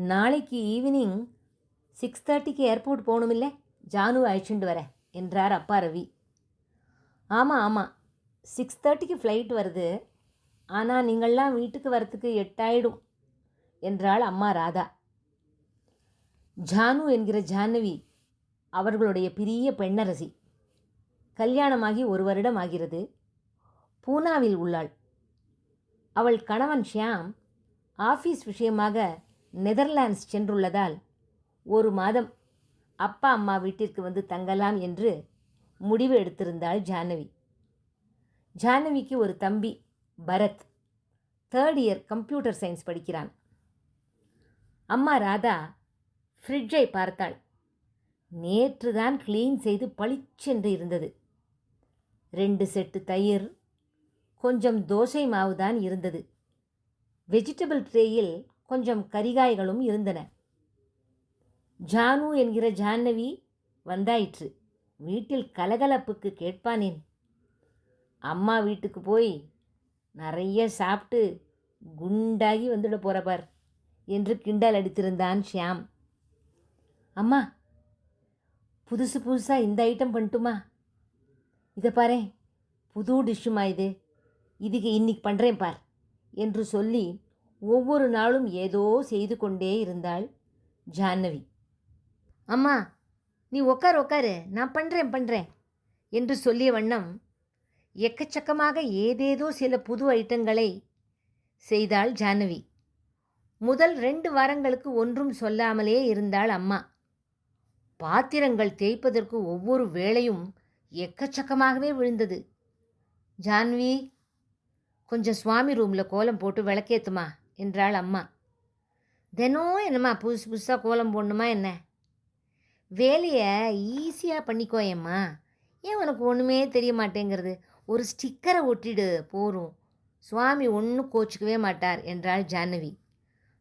நாளைக்கு evening six தேர்ட்டிக்கு airport போகணுமில்ல? ஜானு அழைச்சிட்டு வரேன் என்றார் அப்பா ரவி. ஆமாம் ஆமாம் சிக்ஸ் தேர்ட்டிக்கு ஃப்ளைட் வருது. ஆனால் நீங்கள்லாம் வீட்டுக்கு வரத்துக்கு எட்டாயிடும் என்றாள் அம்மா ராதா. ஜானு என்கிற ஜானவி அவர்களுடைய பெரிய பெண்ணரசி. கல்யாணமாகி ஒரு வருடம் ஆகிறது. பூனாவில் உள்ளாள். அவள் கணவன் ஷியாம் ஆஃபீஸ் விஷயமாக நெதர்லாண்ட்ஸ் சென்றுள்ளதால் ஒரு மாதம் அப்பா அம்மா வீட்டிற்கு வந்து தங்கலாம் என்று முடிவு எடுத்திருந்தாள் ஜானவி. ஜானவிக்கு ஒரு தம்பி Bharath. Third year computer science படிக்கிறான். அம்மா ராதா ஃப்ரிட்ஜை பார்த்தாள். நேற்று தான் க்ளீன் செய்து பளிச்சென்று இருந்தது. ரெண்டு செட்டு தயிர் கொஞ்சம் தோசை மாவு தான் இருந்தது வெஜிடபிள் ட்ரேயில் கொஞ்சம் கரிகாய்களும் இருந்தன. ஜானு என்கிற ஜான்னவி வந்தாயிற்று. வீட்டில் கலகலப்புக்கு கேட்பானேன். அம்மா வீட்டுக்கு போய் நிறைய சாப்பிட்டு குண்டாகி வந்துட போகிற பார் என்று கிண்டல் அடித்திருந்தான் ஷியாம். அம்மா புதுசு புதுசாக இந்த ஐட்டம் பண்ணட்டுமா இதை பாரு புது டிஷ்ஷுமா இது? இதுக்கு இன்னைக்கு பண்ணுறேன் பார் என்று சொல்லி ஒவ்வொரு நாளும் ஏதோ செய்து கொண்டே இருந்தாள் ஜான்னவி அம்மா நீ உக்கார் உக்காரு. நான் பண்ணுறேன் பண்ணுறேன் என்று சொல்லிய வண்ணம் எக்கச்சக்கமாக ஏதேதோ சில புது ஐட்டங்களை செய்தாள் ஜானவி முதல் ரெண்டு வாரங்களுக்கு ஒன்றும் சொல்லாமலே இருந்தாள் அம்மா. பாத்திரங்கள் தேய்ப்பதற்கு ஒவ்வொரு வேளையும் எக்கச்சக்கமாகவே விழுந்தது. ஜான்வி கொஞ்சம் சுவாமி ரூமில் கோலம் போட்டு விளக்கேத்துமா? என்றாள் அம்மா. தினம் என்னம்மா புதுசு புதுசாக கோலம் போடணுமா என்ன? வேலையை ஈஸியாக பண்ணிக்கோயம்மா ஏன் உனக்கு ஒன்றுமே தெரிய மாட்டேங்கிறது? ஒரு ஸ்டிக்கரை ஒட்டிடு போகும் சுவாமி ஒன்றும் கோச்சிக்கவே மாட்டார் என்றாள் ஜானவி.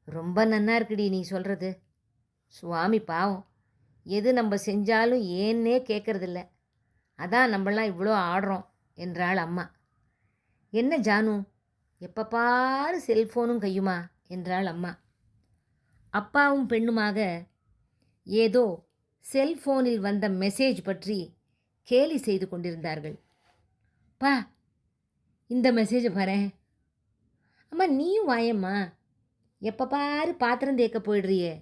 ரொம்ப நன்னா இருக்குடி நீ சொல்கிறது சுவாமி பாவம். எது நம்ம செஞ்சாலும் ஏன்னே கேட்குறதில்ல அதான் நம்மளாம் இவ்வளோ ஆடுறோம் என்றாள் அம்மா. என்ன ஜானு? எப்போ பாரு செல்ஃபோனும் கையுமா? என்றாள் அம்மா. அப்பாவும் பெண்ணுமாக ஏதோ செல்ஃபோனில் வந்த மெசேஜ் பற்றி கேலி செய்து கொண்டிருந்தார்கள். பா இந்த மெசேஜை பாரு. அம்மா நீயும் வாயம்மா. எப்போ பாரு பாத்திரம் தேக்க போயிடுறியே.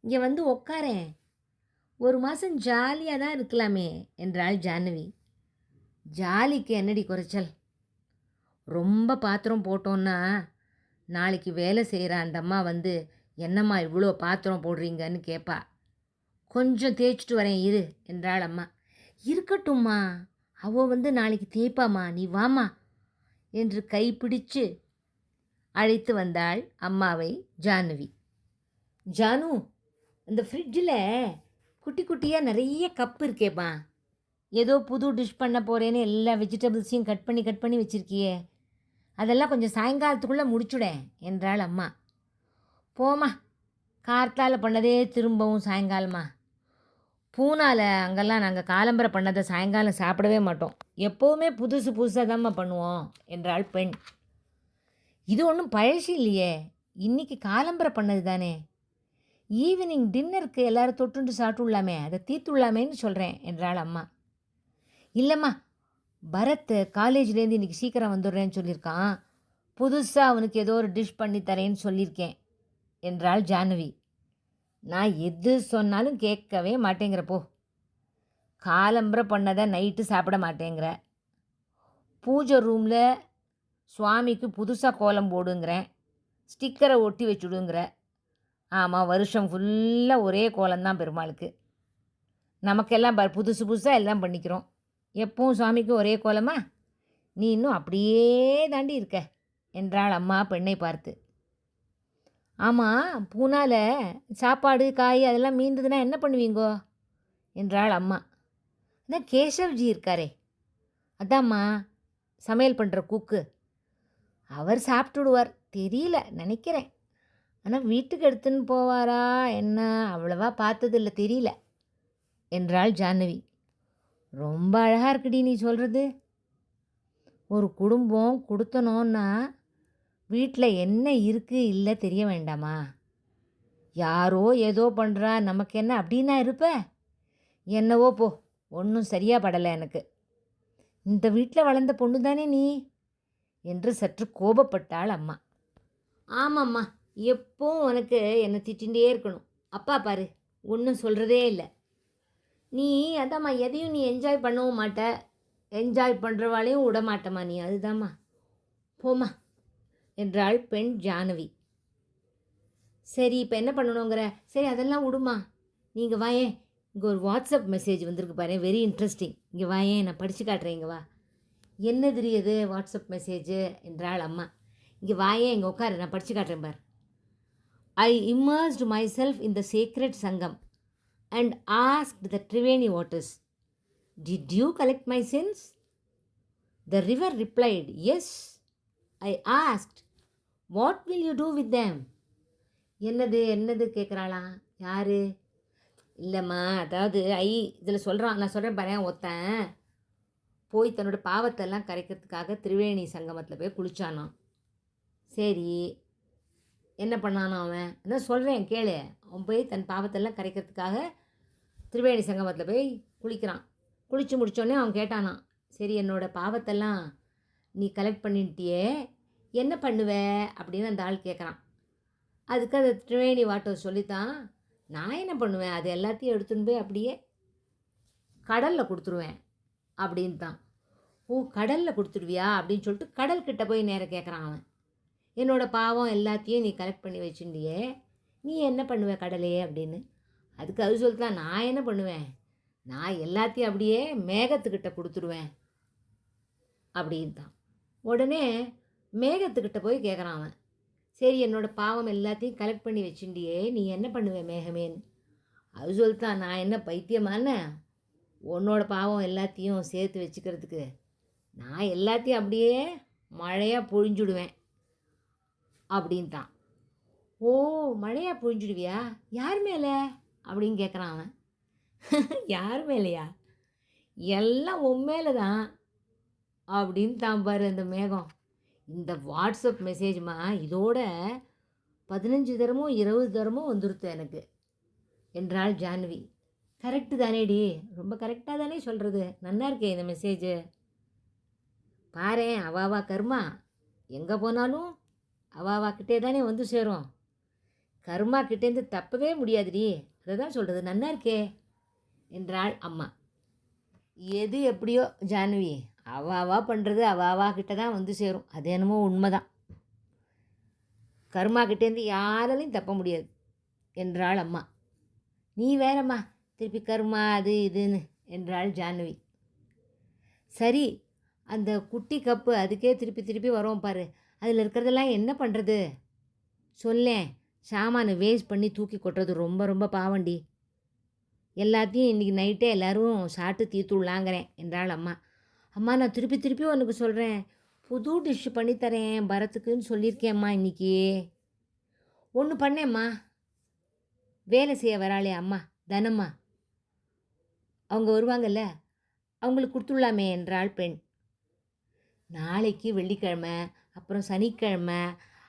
இங்கே வந்து உக்காரேன். ஒரு மாதம் ஜாலியாக தான் இருக்கலாமே என்றாள் ஜானவி. ஜாலிக்கு என்னடி குறைச்சல்? ரொம்ப பாத்திரம் போட்டோன்னா நாளைக்கு வேலை செய்கிற அந்த அம்மா வந்து என்னம்மா இவ்வளோ பாத்திரம் போடுறீங்கன்னு கேட்பா கொஞ்சம் தேய்ச்சிட்டு வரேன் இரு என்றாள் அம்மா. இருக்கட்டும்மா. அவ வந்து நாளைக்கு தேய்ப்பாம்மா. நீ வாம்மா என்று கைப்பிடிச்சு அழைத்து வந்தாள் அம்மாவை ஜானவி. ஜானு இந்த ஃப்ரிட்ஜில் குட்டி குட்டியாக நிறைய கப் இருக்கேப்பா ஏதோ புது டிஷ் பண்ண போகிறேன்னு எல்லா வெஜிடபிள்ஸையும் கட் பண்ணி கட் பண்ணி வச்சுருக்கியே. அதெல்லாம் கொஞ்சம் சாயங்காலத்துக்குள்ளே முடிச்சுடேன் என்றாள் அம்மா. போம்மா கார்த்தால் பண்ணதே திரும்பவும் சாயங்காலமா. பூனால் அங்கெல்லாம் நாங்கள் காலம்பரை பண்ணதை சாயங்காலம் சாப்பிடவே மாட்டோம். எப்போவுமே புதுசு புதுசாக தாம்மா பண்ணுவோம் என்றாள் பெண். இது ஒன்றும் பழசு இல்லையே இன்னைக்கு காலம்பரை பண்ணது தானே. ஈவினிங் டின்னருக்கு எல்லோரும் தொட்டுண்டு சாப்பிட்டுள்ளாமே அதை தீத்துள்ளாமேன்னு சொல்கிறேன் என்றாள் அம்மா. இல்லைம்மா பரத் காலேஜ்லேருந்து இன்றைக்கி சீக்கிரம் வந்துடுறேன்னு சொல்லியிருக்கான். புதுசாக அவனுக்கு ஏதோ ஒரு டிஷ் பண்ணி தரேன்னு சொல்லியிருக்கேன் என்றாள் ஜானவி. நான் எது சொன்னாலும் கேட்கவே மாட்டேங்கிறப்போ காலம்பரை பண்ணதை நைட்டு சாப்பிட மாட்டேங்கிற. பூஜை ரூமில் சுவாமிக்கு புதுசாக கோலம் போடுங்கிறேன் ஸ்டிக்கரை ஒட்டி வச்சுடுங்கிற. ஆமாம் வருஷம் ஃபுல்லாக ஒரே கோலம்தான் பெருமாளுக்கு. நமக்கெல்லாம் ப புதுசு புதுசாக எல்லாம் பண்ணிக்கிறோம். எப்பவும் சுவாமிக்கு ஒரே கோலமா? நீ இன்னும் அப்படியே தாண்டி இருக்க என்றாள் அம்மா பெண்ணை பார்த்து. ஆமாம் பூனால சாப்பாடு காய் அதெல்லாம் மீந்ததுன்னா என்ன பண்ணுவீங்கோ? என்றாள் அம்மா. அதான் கேசவ்ஜி இருக்காரே. அதாம்மா சமையல் பண்ணுற குக்கு. அவர் சாப்பிட்டுடுவார் தெரியல நினைக்கிறேன். ஆனால் வீட்டுக்கு எடுத்துன்னு போவாரா என்ன அவ்வளவா பார்த்ததில்ல தெரியல என்றாள் ஜானவி ரொம்ப அழகாக இருக்குடி நீ சொல்கிறது ஒரு குடும்பம் கொடுத்தனோன்னா வீட்டில் என்ன இருக்குது இல்லை தெரிய வேண்டாமா? யாரோ ஏதோ பண்ணுறா நமக்கு என்ன அப்படின்னா இருப்ப? என்னவோ போ ஒன்றும் சரியா படலை எனக்கு. இந்த வீட்டில் வளர்ந்த பொண்ணு தானே நீ? என்று சற்று கோபப்பட்டாள் அம்மா. ஆமாம்மா எப்போவும் உனக்கு என்னை திட்டிகிட்டே இருக்கணும். அப்பா பாரு ஒன்றும் சொல்கிறதே இல்லை. நீ அதாம்மா எதையும் நீ என்ஜாய் பண்ணவும் மாட்ட. என்ஜாய் பண்ணுறவாளையும் விட மாட்டம்மா நீ அதுதாம்மா. போம்மா என்றாள் பெண் ஜானவி. சரி இப்போ என்ன பண்ணணுங்கிற? சரி அதெல்லாம் விடுமா நீங்கள் வாயேன் இங்கே ஒரு வாட்ஸ்அப் மெசேஜ் வந்திருக்கு பாரு வெரி இன்ட்ரெஸ்டிங் இங்கே வாயேன் நான் படித்து காட்டுறேன் இங்கே வா. என்ன தெரியுது வாட்ஸ்அப் மெசேஜ் என்றாள் அம்மா. இங்கே வாயேன் இங்கே உட்காரு நான் படித்து காட்டுறேன் பார். I immersed myself in the sacred Sangam and asked the Triveni waters did you collect my sins the river replied yes I asked what will you do with them என்னது என்னது? கேட்குறாளா யார்? இல்லைம்மா அதாவது ஐ இதில் சொல்கிறான் நான் சொல்கிறேன் பாரு ஒருத்தன் போய் தன்னோட பாவத்தெல்லாம் கரைக்கிறதுக்காக திரிவேணி சங்கமத்தில் போய் குளிச்சானான் சரி என்ன பண்ணானோ அவன்? என்ன சொல்கிறேன் கேளு. அவன் போய் தன் பாவத்தெல்லாம் கரைக்கிறதுக்காக திரிவேணி சங்கமத்தில் போய் குளிக்கிறான். குளித்து முடித்தோடனே அவன் கேட்டானான் சரி என்னோட பாவத்தெல்லாம் நீ கலெக்ட் பண்ணிட்டியே என்ன பண்ணுவ? அப்படின்னு அந்த ஆள் கேட்குறான். அதுக்கு அந்த திரிவேணி வாட்டர் சொல்லித்தான் நான் என்ன பண்ணுவேன்? அது எல்லாத்தையும் எடுத்துன்னு போய் அப்படியே கடலில் கொடுத்துருவேன் அப்படின்னு தான் ஓ கடலில் கொடுத்துடுவியா? அப்படின்னு சொல்லிட்டு கடல்கிட்ட போய் நேரம் கேட்குறான் அவன். என்னோட பாவம் எல்லாத்தையும் நீ கலெக்ட் பண்ணி வச்சுட்டியே நீ என்ன பண்ணுவ கடலே? அப்படின்னு. அதுக்கு அது சொல்லிட்டான் நான் என்ன பண்ணுவேன்? நான் எல்லாத்தையும் அப்படியே மேகத்துக்கிட்ட கொடுத்துருவேன் அப்படின்ட்டான். தான் உடனே மேகத்துக்கிட்ட போய் கேட்குறான் அவன். சரி என்னோட பாவம் எல்லாத்தையும் கலெக்ட் பண்ணி வச்சுட்டியே நீ என்ன பண்ணுவேன் மேகமேன்னு அது சொல்லித்தான் நான் என்ன பைத்தியமான? உன்னோட பாவம் எல்லாத்தையும் சேர்த்து வச்சுக்கிறதுக்கு நான் எல்லாத்தையும் அப்படியே மழையாக பொழிஞ்சுடுவேன். அப்படின்ட்டான். ஓ மழையாக பொழிஞ்சுடுவியா? யார் மேலே? அப்படின்னு கேட்குறான் அவன். யார் மேலேயா? எல்லாம் உன் மேலே தான் அப்படின்னு தான் பாரு அந்த மேகம். இந்த வாட்ஸ்அப் மெசேஜ்மா இதோட பதினஞ்சு தரமோ இருபது தரமோ வந்துருத்து எனக்கு என்றாள் ஜான்வி. கரெக்டு தானேடி ரொம்ப கரெக்டாக தானே சொல்கிறது நல்லா இருக்கே இந்த மெசேஜு பாரு அவாவா கர்மா. எங்கே போனாலும் அவாவா கிட்டே தானே வந்து சேரும். கர்மா கிட்டேருந்து தப்பவே முடியாதுடி அதை தான் சொல்கிறது நன்னா இருக்கே என்றாள் அம்மா. எது எப்படியோ ஜான்வி அவாவா பண்ணுறது அவாவா கிட்ட தான் வந்து சேரும். அது என்னமோ உண்மைதான். கர்மா கிட்டேருந்து யாராலையும் தப்ப முடியாது என்றாள் அம்மா. நீ வேறம்மா திருப்பி கர்மா அது இதுன்னு என்றாள் ஜான்வி. சரி அந்த குட்டி கப்பு அதுக்கே திருப்பி திருப்பி வரோம் பாரு. அதில் இருக்கிறதெல்லாம் என்ன பண்ணுறது சொல்லேன். சாமானை வேஸ்ட் பண்ணி தூக்கி கொட்டுறது ரொம்ப ரொம்ப பாவண்டி எல்லாத்தையும் இன்றைக்கி நைட்டே எல்லோரும் சாப்பிட்டு தீர்த்துடலாங்கிறேன் என்றாள் அம்மா. அம்மா நான் திருப்பி திருப்பி உனக்கு சொல்கிறேன் புது டிஷ்ஷு பண்ணித்தரேன் பரத்துக்குன்னு சொல்லியிருக்கேம்மா இன்றைக்கி ஒன்று பண்ணேம்மா. வேலை செய்ய வராளே அம்மா தனம்மா. அவங்க வருவாங்கல்ல அவங்களுக்கு கொடுத்துடலாமே என்றாள் பெண். நாளைக்கு வெள்ளிக்கிழமை அப்புறம் சனிக்கிழமை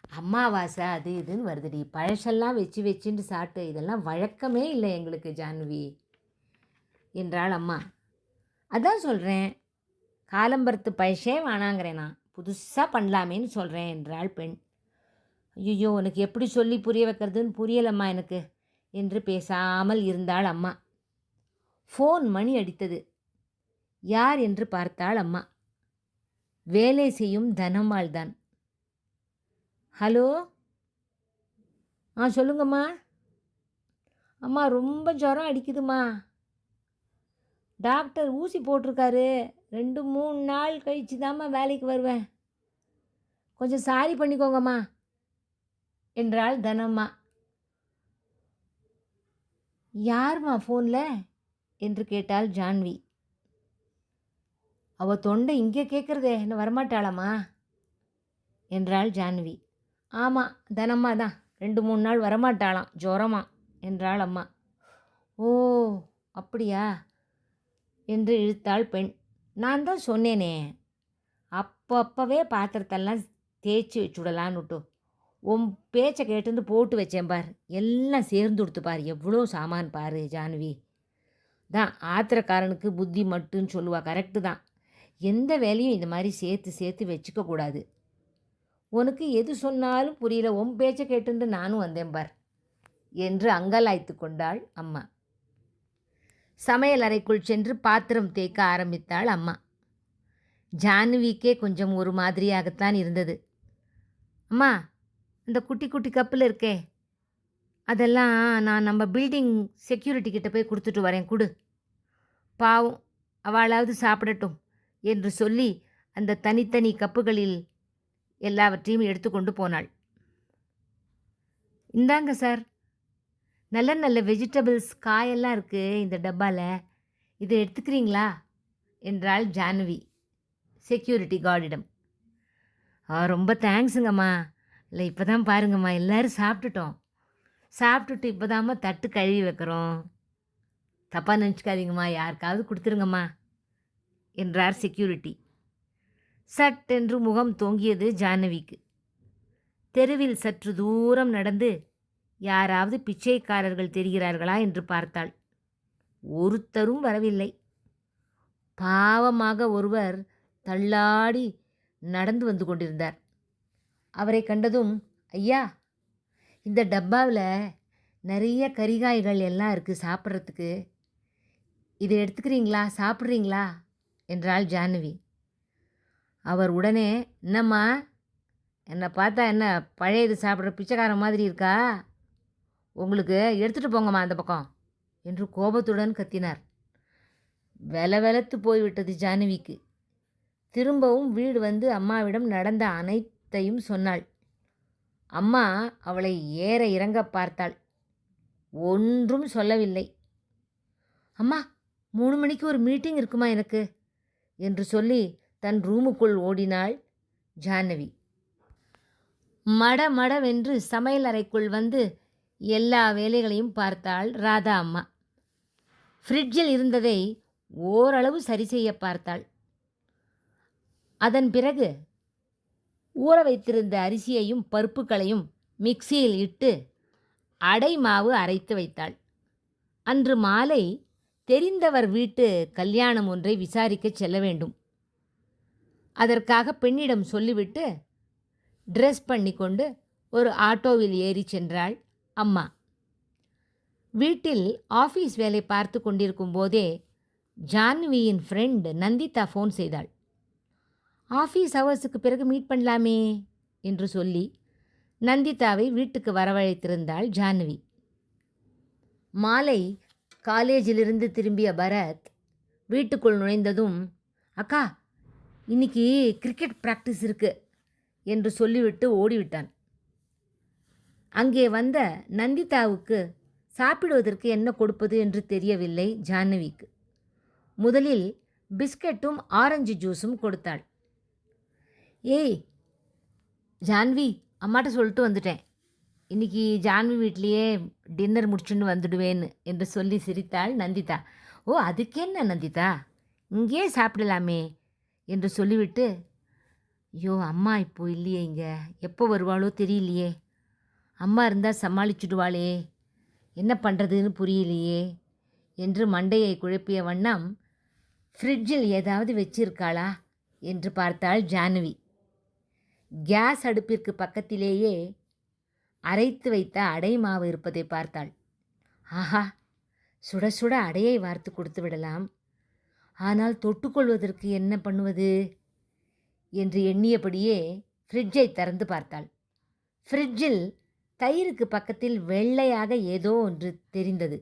அம்மாவாசை அது இதுன்னு வருதுடி பழசெல்லாம் வச்சு வச்சுட்டு சாப்பிட்டு இதெல்லாம் வழக்கமே இல்லை எங்களுக்கு ஜான்வி. என்றாள் அம்மா. அதான் சொல்கிறேன் காலம்பரத்து பழசே வேணாங்கிறேன் நான். புதுசாக பண்ணலாமேன்னு சொல்கிறேன் என்றாள் பெண். ஐயோ உனக்கு எப்படி சொல்லி புரிய வைக்கிறதுன்னு புரியலம்மா எனக்கு என்று பேசாமல் இருந்தாள் அம்மா. ஃபோன் மணி அடித்தது. யார் என்று பார்த்தாள் அம்மா. வேலை செய்யும் தனம்மாள் தான் ஹலோ? ஆ சொல்லுங்கம்மா. அம்மா ரொம்ப ஜுரம் அடிக்குதுமா டாக்டர் ஊசி போட்டிருக்காரு. ரெண்டு மூணு நாள் கழித்து தாம்மா வேலைக்கு வருவேன். கொஞ்சம் சாரி பண்ணிக்கோங்கம்மா. என்றாள் தனம்மா. யாரும்மா ஃபோனில்? என்று கேட்டாள் ஜான்வி. அவள் தொண்டை இங்கே கேட்குறதே என்ன வரமாட்டாளம்மா? என்றாள் ஜான்வி. ஆமாம் தனம்மா தான். ரெண்டு மூணு நாள் வரமாட்டாளாம். ஜுரமா என்றாள் அம்மா. ஓ அப்படியா? என்று இழுத்தாள் பெண். நான் தான் சொன்னேனே. அப்போ அப்போவே பாத்திரத்தெல்லாம் தேய்ச்சி வச்சுடலான்னுட்டு உன் பேச்சை கேட்டுன்னு போட்டு வச்சேன் பார். எல்லாம் சேர்ந்து கொடுத்து பார். எவ்வளோ சாமான் பாரு ஜான்வி. தான் ஆத்திரக்காரனுக்கு புத்தி மட்டுன்னு சொல்லுவா. கரெக்டு தான். எந்த வேலையும் இந்த மாதிரி சேர்த்து சேர்த்து வச்சுக்கக்கூடாது. உனக்கு எது சொன்னாலும் புரியல உன் பேச்சை கேட்டுண்டு நானும் வந்தேன் பார் என்று அங்கலாய்த்து கொண்டாள் அம்மா. சமையல் அறைக்குள் சென்று பாத்திரம் தேய்க்க ஆரம்பித்தாள் அம்மா. ஜான்விக்கே கொஞ்சம் ஒரு மாதிரியாகத்தான் இருந்தது. அம்மா இந்த குட்டி குட்டி கப்பில் இருக்கே அதெல்லாம் நான் நம்ம பில்டிங் செக்யூரிட்டி கிட்ட போய் கொடுத்துட்டு வரேன் கொடு. பாவம் அவளாவது சாப்பிடட்டும் என்று சொல்லி அந்த தனித்தனி கப்புகளில் எல்லாவற்றையும் எடுத்துக்கொண்டு போனாள். இந்தாங்க சார். நல்ல நல்ல வெஜிடபிள்ஸ் காயெல்லாம் இருக்குது இந்த டப்பாவில் இதை எடுத்துக்கிறீங்களா? என்றாள் ஜான்வி செக்யூரிட்டி கார்டிடம் ஆ ரொம்ப தேங்க்ஸுங்கம்மா இல்லை இப்போ தான் பாருங்கம்மா எல்லோரும் சாப்பிட்டுட்டோம். சாப்பிட்டுட்டு இப்போ தாம்மா தட்டு கழுவி வைக்கிறோம். தப்பாக நினச்சிக்காதீங்கம்மா யாருக்காவது கொடுத்துருங்கம்மா என்றார் செக்யூரிட்டி சட்டென்று முகம் தொங்கியது ஜானவிக்கு. தெருவில் சற்று தூரம் நடந்து யாராவது பிச்சைக்காரர்கள் தெரிகிறார்களா என்று பார்த்தாள். ஒருத்தரும் வரவில்லை. பாவமாக ஒருவர் தள்ளாடி நடந்து வந்து கொண்டிருந்தார். அவரை கண்டதும் ஐயா இந்த டப்பாவில் நிறைய கறிகாய்கள் எல்லாம் இருக்குது சாப்பிட்றதுக்கு. இதை எடுத்துக்கிறீங்களா? சாப்பிட்றீங்களா? என்றாள் ஜானவி. அவர் உடனே என்னம்மா? என்னை பார்த்தா என்ன பழைய இது சாப்பிட்ற பிச்சைக்காரன் மாதிரி இருக்கா? உங்களுக்கு எடுத்துகிட்டு போங்கம்மா அந்த பக்கம் என்று கோபத்துடன் கத்தினார். வெல வெலத்து போய்விட்டது ஜானவிக்கு. திரும்பவும் வீடு வந்து அம்மாவிடம் நடந்த அனைத்தையும் சொன்னாள். அம்மா அவளை ஏற இறங்க பார்த்தாள். ஒன்றும் சொல்லவில்லை. அம்மா மூணு மணிக்கு ஒரு மீட்டிங் இருக்குமா எனக்கு? என்று சொல்லி தன் ரூமுக்குள் ஓடினாள் ஜானவி. மட மடவென்று சமையல் அறைக்குள் வந்து எல்லா வேலைகளையும் பார்த்தாள் ராதா அம்மா. ஃப்ரிட்ஜில் இருந்ததை ஓரளவு சரி செய்ய பார்த்தாள். அதன் பிறகு ஊற வைத்திருந்த அரிசியையும் பருப்புகளையும் மிக்சியில் இட்டு அடை மாவு அரைத்து வைத்தாள். அன்று மாலை தெரிந்தவர் வீட்டு கல்யாணம் ஒன்றை விசாரிக்கச் செல்ல வேண்டும். அதற்காக பெண்ணிடம் சொல்லிவிட்டு ட்ரெஸ் பண்ணிக்கொண்டு ஒரு ஆட்டோவில் ஏறி சென்றாள் அம்மா. வீட்டில் ஆஃபீஸ் வேலை பார்த்து கொண்டிருக்கும் போதே ஜான்வியின் ஃப்ரெண்ட் நந்திதா ஃபோன் செய்தாள். ஆஃபீஸ் ஹவர்ஸுக்கு பிறகு மீட் பண்ணலாமே என்று சொல்லி நந்திதாவை வீட்டுக்கு வரவழைத்திருந்தாள் ஜான்வி. மாலை காலேஜிலிருந்து திரும்பிய பரத் வீட்டுக்குள் நுழைந்ததும் அக்கா இன்னைக்கு கிரிக்கெட் ப்ராக்டிஸ் இருக்கு என்று சொல்லிவிட்டு ஓடிவிட்டான். அங்கே வந்த நந்திதாவுக்கு சாப்பிடுவதற்கு என்ன கொடுப்பது என்று தெரியவில்லை ஜானவிக்கு. முதலில் பிஸ்கெட்டும் ஆரஞ்சு ஜூஸும் கொடுத்தாள். ஏய் ஜான்வி அம்மாட்ட சொல்லிட்டு வந்துட்டேன். இன்னைக்கு ஜான்வி வீட்லேயே டின்னர் முடிச்சுன்னு வந்துடுவேன்னு என்று சொல்லி சிரித்தாள் நந்திதா. ஓ அதுக்கென்ன நந்திதா? இங்கேயே சாப்பிடலாமே என்று சொல்லிவிட்டு ஐயோ அம்மா இப்போ இல்லையே இங்கே. எப்போ வருவாளோ தெரியலையே. அம்மா இருந்தால் சமாளிச்சுடுவாளே. என்ன பண்ணுறதுன்னு புரியலையே என்று மண்டையை குழப்பிய வண்ணம் ஃப்ரிட்ஜில் ஏதாவது வச்சிருக்காளா? என்று பார்த்தாள் ஜானவி. கேஸ் அடுப்பிற்கு பக்கத்திலேயே அரைத்து வைத்த அடை மாவு இருப்பதை பார்த்தாள். ஆஹா சுட சுட அடையை வார்த்து கொடுத்து விடலாம். ஆனால் தொட்டுக்கொள்வதற்கு என்ன பண்ணுவது? என்று எண்ணியபடியே ஃப்ரிட்ஜை திறந்து பார்த்தாள். ஃப்ரிட்ஜில் தயிருக்கு பக்கத்தில் வெள்ளையாக ஏதோ ஒன்று தெரிந்தது.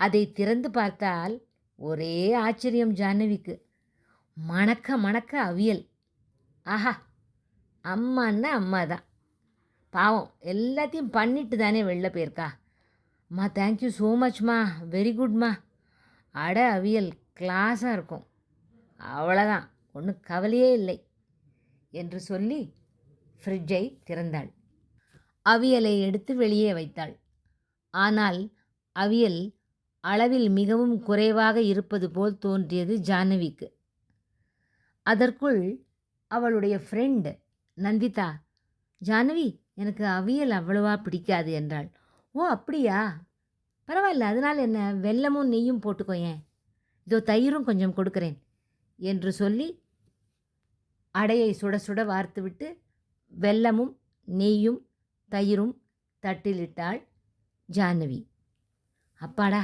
அதை திறந்து பார்த்தால் ஒரே ஆச்சரியம் ஜானவிக்கு. மணக்க மணக்க அவியல். ஆஹா அம்மான்னா அம்மா தான் பாவம் எல்லாத்தையும் பண்ணிட்டு தானே வெளில போயிருக்கா. அம்மா தேங்க்யூ ஸோ மச்மா வெரி குட்மா அட அவியல் கிளாஸாக இருக்கும். அவ்வளோதான் ஒன்றும் கவலையே இல்லை என்று சொல்லி ஃப்ரிட்ஜை திறந்தாள். அவியலை எடுத்து வெளியே வைத்தாள். ஆனால் அவியல் அளவில் மிகவும் குறைவாக இருப்பது போல் தோன்றியது ஜானவிக்கு. அதற்குள் அவளுடைய ஃப்ரெண்டு நந்திதா ஜானவி எனக்கு அவியல் அவ்வளவா பிடிக்காது என்றாள். ஓ அப்படியா? பரவாயில்ல. அதனால் என்ன? வெல்லமும் நெய்யும் போட்டுக்கோயேன் இதோ தயிரும் கொஞ்சம் கொடுக்கிறேன் என்று சொல்லி அடையை சுட சுட வார்த்துவிட்டு வெல்லமும் நெய்யும் தயிரும் தட்டிலிட்டாள் ஜானவி. அப்பாடா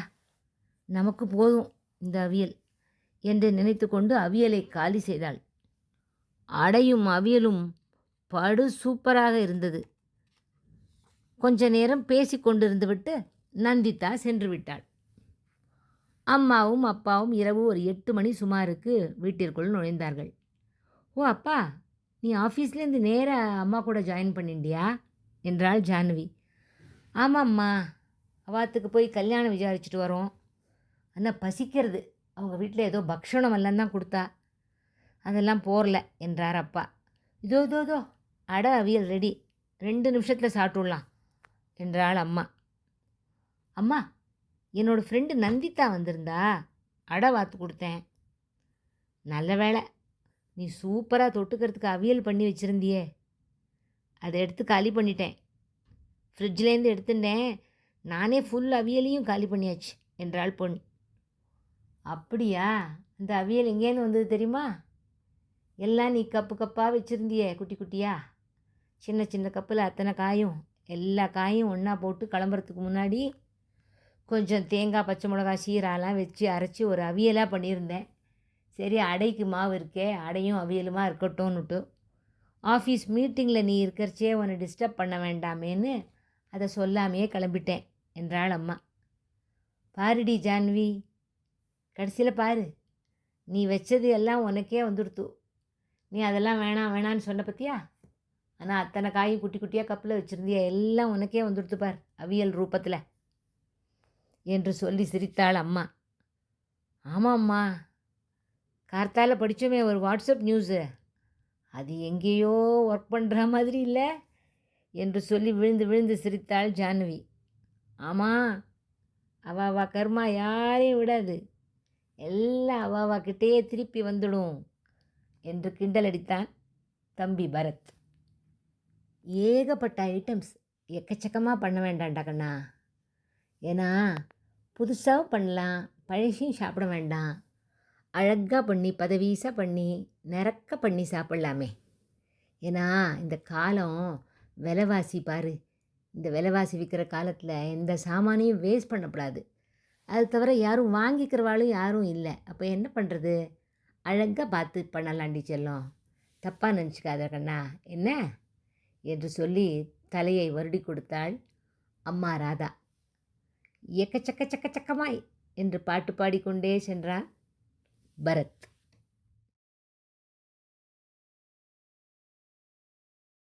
நமக்கு போதும் இந்த அவியல் என்று நினைத்து கொண்டு அவியலை காலி செய்தாள். அடையும் அவியலும் படு சூப்பராக இருந்தது. கொஞ்ச நேரம் பேசி கொண்டிருந்து விட்டு நந்திதா சென்று விட்டாள். அம்மாவும் அப்பாவும் இரவு ஒரு எட்டு மணி சுமாருக்கு வீட்டிற்குள் நுழைந்தார்கள். ஓ அப்பா நீ ஆஃபீஸ்லேருந்து நேராக அம்மா கூட ஜாயின் பண்ணிண்டியா என்றாள் ஜான்வி. ஆமாம்மா அவாத்துக்கு போய் கல்யாணம் விசாரிச்சுட்டு வரோம். ஆனால் பசிக்கிறது. அவங்க வீட்டில் ஏதோ பக்ஷணம் எல்லாம் தான் கொடுத்தா. அதெல்லாம் போரல என்றார் அப்பா. இதோ இதோ இதோ அட அவியல் ரெடி. ரெண்டு நிமிஷத்தில் சாப்பிட்டுடலாம் என்றாள் அம்மா. அம்மா என்னோடய ஃப்ரெண்டு நந்திதா வந்திருந்தா அடை வாத்து கொடுத்தேன். நல்ல வேளை நீ சூப்பராக தொட்டுக்கிறதுக்கு அவியல் பண்ணி வச்சுருந்தியே. அதை எடுத்து காலி பண்ணிட்டேன். ஃப்ரிட்ஜ்லேருந்து எடுத்துட்டேன். நானே ஃபுல் அவியலையும் காலி பண்ணியாச்சு என்றாள் பொண்ணு அப்படியா? அந்த அவியல் எங்கேருந்து வந்தது தெரியுமா? எல்லாம் நீ கப்பு கப்பாக வச்சுருந்தியே குட்டி குட்டியா? சின்ன சின்ன கப்பில் அத்தனை காயும் எல்லா காயும் ஒன்றா போட்டு கிளம்புறதுக்கு முன்னாடி கொஞ்சம் தேங்காய் பச்சை மிளகா சீராலாம் வச்சு அரைச்சி ஒரு அவியலாக பண்ணியிருந்தேன். சரி அடைக்கு மாவு இருக்கே அடையும் அவியலுமா இருக்கட்டும்னுட்டு. ஆஃபீஸ் மீட்டிங்கில் நீ இருக்கிறச்சே உன்னை டிஸ்டர்ப் பண்ண வேண்டாமேன்னு அதை சொல்லாமையே கிளம்பிட்டேன் என்றாள் அம்மா. பாருடி ஜான்வி கடைசியில் பாரு. நீ வச்சது எல்லாம் உனக்கே வந்துடுத்து. நீ அதெல்லாம் வேணாம் வேணான்னு சொன்ன பற்றியா ஆனால் அத்தனை காயும் குட்டி குட்டியாக கப்பில் வச்சுருந்தியா? எல்லாம் உனக்கே வந்துடுத்து பார் அவியல் ரூபத்தில். என்று சொல்லி சிரித்தாள் அம்மா. ஆமாம்மா. கார்த்தால படித்தோமே ஒரு வாட்ஸ்அப் நியூஸு. அது எங்கேயோ ஒர்க் பண்ணுற மாதிரி இல்லை என்று சொல்லி விழுந்து விழுந்து சிரித்தாள் ஜான்வி. ஆமாம் அவாவா கர்மா யாரையும் விடாது. எல்லாம் அவாவா கிட்டேயே திருப்பி வந்துடும் என்று கிண்டல் அடித்தான் தம்பி பரத். ஏகப்பட்ட ஐட்டம்ஸ் எக்கச்சக்கமாக பண்ண வேண்டாம்டா கண்ணா. ஏன்னா புதுசாகவும் பண்ணலாம் பழசையும் சாப்பிட வேண்டாம். அழகாக பண்ணி பதவீசாக பண்ணி நிறக்க பண்ணி சாப்பிட்லாமே. ஏன்னா இந்த காலம் விலைவாசி பாரு. இந்த விலைவாசி விற்கிற காலத்தில் எந்த சாமானையும் வேஸ்ட் பண்ணக்கூடாது. அது தவிர யாரும் வாங்கிக்கிறவாளும் யாரும் இல்லை. அப்போ என்ன பண்ணுறது அழகாக பார்த்து பண்ணலாண்டி செல்லும். தப்பாக நினச்சிக்காத கண்ணா. என்ன? என்று சொல்லி தலையை வருடி கொடுத்தாள் அம்மா ராதா. எக்கச்சக்க சக்க சக்கமாய் என்று பாட்டு பாடிக்கொண்டே சென்றான் பரத்.